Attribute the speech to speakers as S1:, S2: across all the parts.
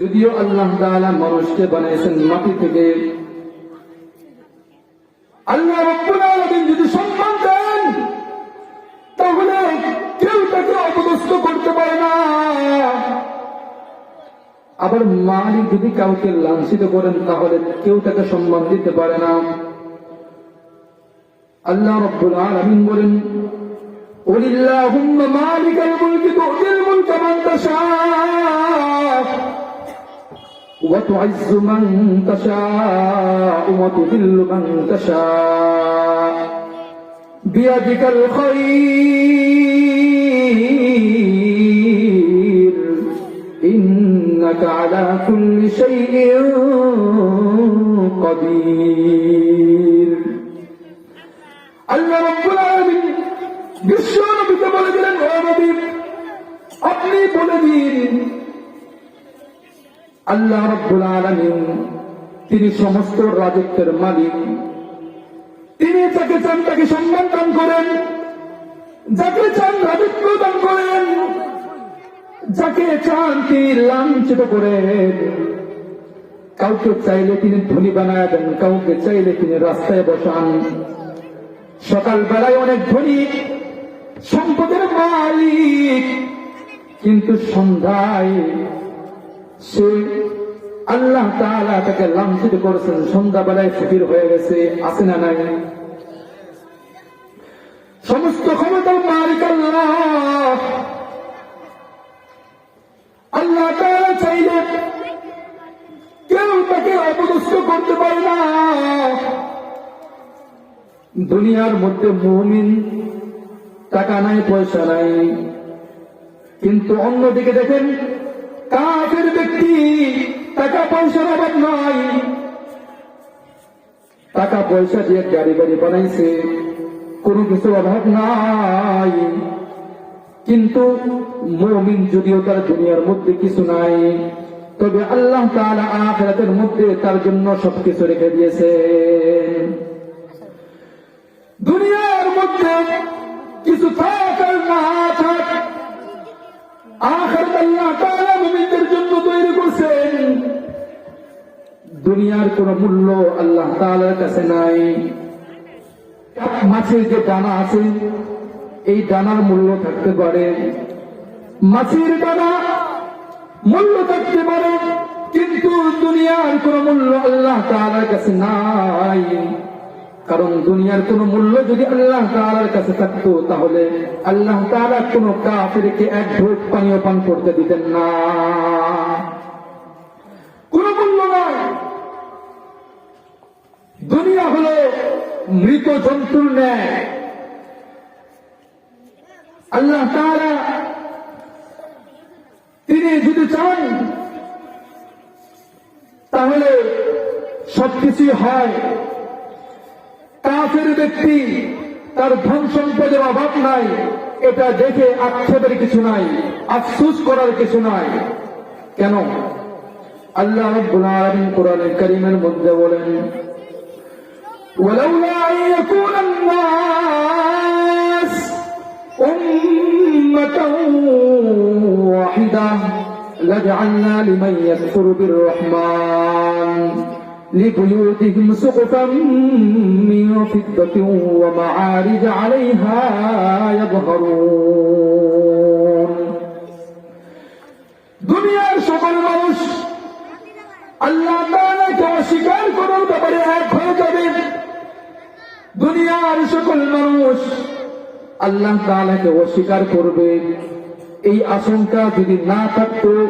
S1: যদিও আল্লাহ তাআলা মানুষকে বানিয়েছেন মাটি থেকে আল্লাহ রব্বুল আলামিন যদি সম্মান দেন তাহলে কেউ তাকে অপদস্থ করতে পারে না আবার মালিক যদি কাউকে লাঞ্ছিত করেন তাহলে কেউ তাকে সম্মান দিতে পারে না আল্লাহ রব্বুল আলামিন বলেন قل اللهم مالك الملك تؤتي الملك من تشاء وتعز من تشاء وتذل من تشاء بيدك الخير إنك على كل شيء قدير الله رب العالمين بالشعر بتبرد لنا আল্লাহ রব্বুল আলামিন তিনি সমস্ত রাজত্বের মালিক। তিনি যাকে চান তাকে সম্মান দান করেন, যাকে চান রাজত্ব দান করেন, যাকে চান তিনি লাঞ্ছিত করেন। কাউকে চাইলে তিনি ধনী বানায় দেন, কাউকে চাইলে তিনি রাস্তায় বসান। সকাল বেলায় অনেক ধনী, সম্পদের মালিক, কিন্তু সন্ধ্যায় সে আল্লাহ তাকে লাঞ্ছিত করেছেন। সন্ধ্যাবেলায় হয়ে গেছে না নাই? সমস্ত ক্ষমতার মালিক আল্লাহ। আল্লাহ চাইলে কেউ তাকে অপদস্থ করতে পারে না। দুনিয়ার মধ্যে মুমিন টাকা নাই, পয়সা নাই। কিন্তু অন্যদিকে দেখেন কাফের ব্যক্তি, টাকা পয়সার অভাব নাই। টাকা পয়সা দিয়ে গাড়ি গাড়ি বানাইছে, কোনো কিছু অভাব নাই। কিন্তু মমিন যদিও তার দুনিয়ার মধ্যে কিছু নাই, তবে আল্লাহ তাআলা আখিরাতের মধ্যে তার জন্য সবকিছু রেখে দিয়েছে। দুনিয়ার মধ্যে কিছু থাক আর না থাক আখের আল্লাহ দুনিয়ার কোন মূল্য আল্লাহ তাআলার কাছে নাই। মাছের যে দানা আছে, এই দানার মূল্য থাকতে পারে। মাছের দানা মূল্য থাকতে পারে, কিন্তু দুনিয়ার কোন মূল্য আল্লাহ তাআলার কাছে নাই। কারণ দুনিয়ার কোন মূল্য যদি আল্লাহ তাআলার কাছে থাকতো, তাহলে আল্লাহ তাআলা কোন কাফিরকে এক ঢোক পানীয় পান করতে দিতেন না। কোন মূল্য নাই। দুনিয়া হলো মৃত জন্তুর ন্যায়। আল্লাহ তাআলা তিনি যদি চান, তাহলে সবকিছুই হয়। কাফের ব্যক্তি, তার ধন সম্পদের অভাব নাই, এটা দেখে আক্ষেপের কিছু নাই, আফসুস করার কিছু নাই। কেন? আল্লাহ রব্বুল আলামিন কোরআনের কারীমের মধ্যে বলেন ولولا أن يكون الناس أمة واحدة لجعلنا لمن يكفر بالرحمن لبيوتهم سقفا من فضة ومعارج عليها يظهرون. দুনিয়ার সকল মানুষ আল্লাহ তালাকে অস্বীকার করবে। এই আশঙ্কা যদি না থাকতো,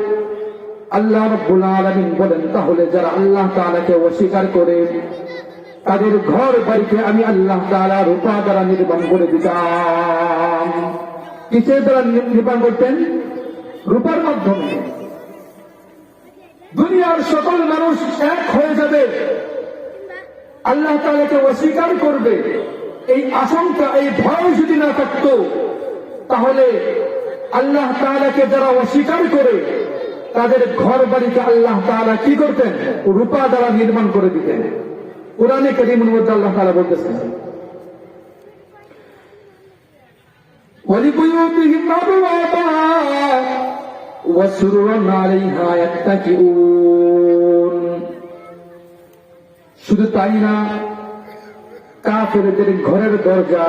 S1: আল্লাহ রব্বুল আলামিন বলেন, তাহলে যারা আল্লাহ তাআলাকে অস্বীকার করে, তাদের ঘর বাড়িতে আমি আল্লাহ তালা রূপা দ্বারা নির্মাণ করে দিতাম। কিসের দ্বারা নির্মাণ করতেন? রূপার মাধ্যমে। দুনিয়ার সকল মানুষ এক হয়ে যাবে। আল্লাহ তাআলাকে অস্বীকার করবে এই আশঙ্কা এই ভয় যদি না থাকতো তাহলে আল্লাহ তাআলাকে যারা অস্বীকার করে তাদের ঘর বাড়িতে আল্লাহ তাআলা কি করতেন রূপা দ্বারা নির্মাণ করে দিতেন কোরআনে কারিমের মধ্যে আল্লাহ তাআলা বলতেছেন ولبيوتهم أبوابا وسررا عليها يتكئون শুধু তাই না কাফেরদের ঘরের দরজা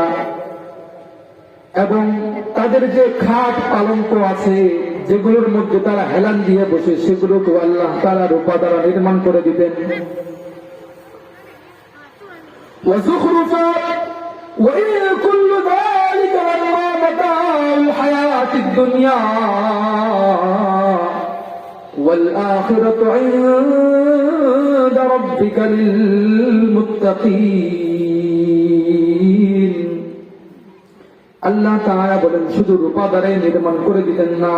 S1: এবং তাদের যে খাট পালঙ্ক আছে যেগুলোর মধ্যে তারা হেলান দিয়ে বসে সেগুলোকে আল্লাহ তারা রূপা দ্বারা নির্মাণ করে দিতেন وزخرفا وإن كل ذلك لما متاع الحياة الدنيا والآخرة عند ربك للمتقين আল্লাহ তাআলা বলেন শুধু রূপা দ্বারাই নির্মাণ করে দিতেন না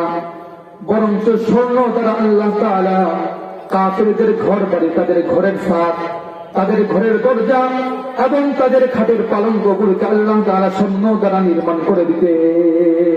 S1: বরঞ্চ স্বর্ণ দ্বারা আল্লাহ তাআলা কাফেরদের ঘর বাড়ি তাদের ঘরের সাথ তাদের ঘরের দরজা এবং তাদের খাটের পালঙ্কগুলোকে আল্লাহ তাআলা স্বর্ণ দ্বারা নির্মাণ করে দিতেন